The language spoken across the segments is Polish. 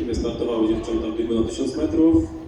I wystartowały dziewczęta w biegu na 1000 metrów.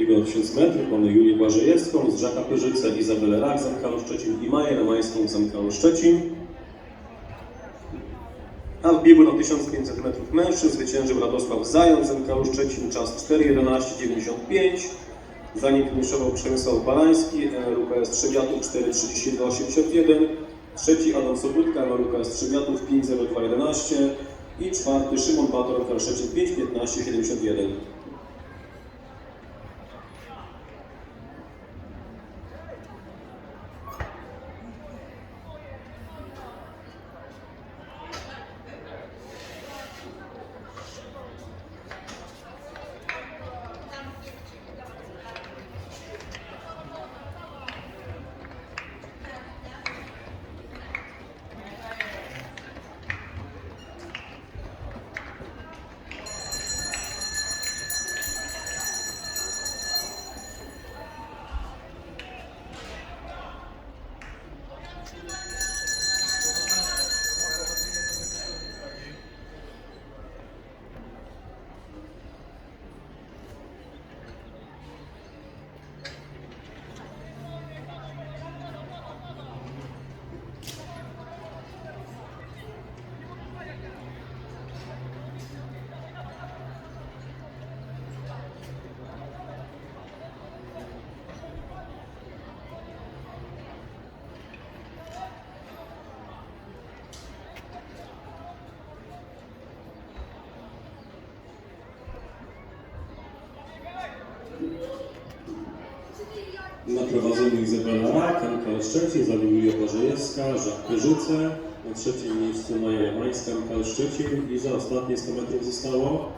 Biegu na 1000 metrów mamy Julię Błażejewską z Żaka Pyrzyce, Izabelę Rach z Szczecin i Maję Remańską z MKO Szczecin. A w biegu na 1500 metrów mężczyzn zwyciężył Radosław Zając z MKO Szczecin, czas 4.11.95. Za nim finiszował Przemysław Balański, RUKS Trzebiatów 4.32.81. Trzeci Adam Sobutka, RUKS Trzebiatów 5.02.11. I czwarty Szymon Bator, Szczecin 5.15.71. Na prowadzeniu Izabela Rak, MKL Szczecin, za nim Julia Błażejewska, Żak Pyrzyce, na trzecim miejscu Maja Jamańska, MKL Szczecin. I za ostatnie 100 metrów zostało